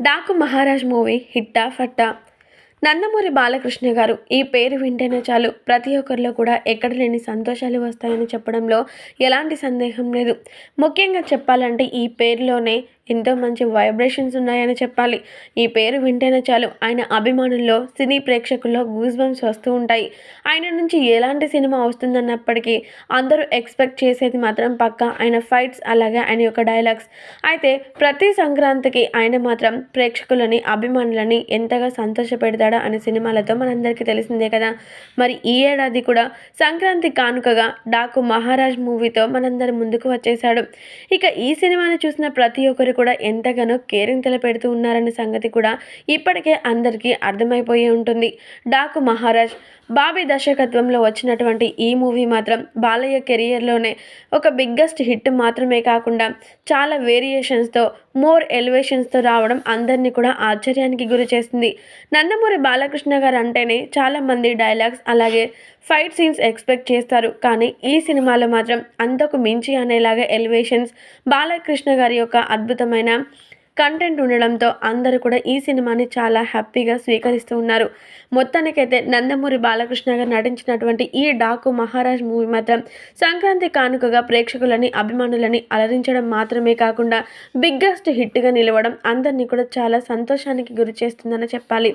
Daaku Maharaj movie హిట్టా ఫట్టా? నందమూరి బాలకృష్ణ గారు ఈ పేరు వింటేనే చాలు. ప్రతి ఒక్కరిలో కూడా ఎక్కడ లేని సంతోషాలు వస్తాయని చెప్పడంలో ఎలాంటి సందేహం లేదు. ముఖ్యంగా చెప్పాలంటే ఈ పేరులోనే ఎంతో మంచి వైబ్రేషన్స్ ఉన్నాయని చెప్పాలి. ఈ పేరు వింటేనే చాలు. ఆయన అభిమానుల్లో సినీ ప్రేక్షకుల్లో గూస్ బంప్స్ వస్తూ ఉంటాయి. ఆయన నుంచి ఎలాంటి సినిమా వస్తుందన్నప్పటికీ అందరూ ఎక్స్పెక్ట్ చేసేది మాత్రం పక్క ఆయన ఫైట్స్ అలాగే ఆయన యొక్క డైలాగ్స్ అయితే ప్రతి సంక్రాంతికి ఆయన మాత్రం ప్రేక్షకులని అభిమానులని ఎంతగా సంతోషపెడతాడో అనే సినిమాలతో మనందరికీ తెలిసిందే కదా. మరి ఈ ఏడాది కూడా సంక్రాంతి కానుకగా డాకు మహారాజ్ మూవీతో మనందరి ముందుకు వచ్చేశాడు. ఇక ఈ సినిమాని చూసిన ప్రతి ఒక్కరు కూడా ఎంతగానో కేరింగ్ పెడుతూ ఉన్నారనే సంగతి కూడా ఇప్పటికే అందరికీ అర్థమైపోయి ఉంటుంది. డాకు మహారాజ్ బాబీ దర్శకత్వంలో వచ్చినటువంటి ఈ మూవీ మాత్రం బాలయ్య కెరియర్లోనే ఒక బిగ్గెస్ట్ హిట్ మాత్రమే కాకుండా చాలా వేరియేషన్స్తో మోర్ ఎలివేషన్స్తో రావడం అందరినీ కూడా ఆశ్చర్యానికి గురి చేస్తుంది. నందమూరి బాలకృష్ణ గారు అంటేనే చాలామంది డైలాగ్స్ అలాగే ఫైట్ సీన్స్ ఎక్స్పెక్ట్ చేస్తారు. కానీ ఈ సినిమాలో మాత్రం అంతకు మించి అనేలాగా ఎలివేషన్స్ బాలకృష్ణ గారి యొక్క అద్భుతమైన కంటెంట్ ఉండడంతో అందరూ కూడా ఈ సినిమాని చాలా హ్యాపీగా స్వీకరిస్తూ ఉన్నారు. మొత్తానికైతే నందమూరి బాలకృష్ణ గారు నటించినటువంటి ఈ డాకు మహారాజ్ మూవీ మాత్రం సంక్రాంతి కానుకగా ప్రేక్షకులని అభిమానులని అలరించడం మాత్రమే కాకుండా బిగ్గెస్ట్ హిట్గా నిలవడం అందరినీ కూడా చాలా సంతోషానికి గురి చేస్తుందని చెప్పాలి.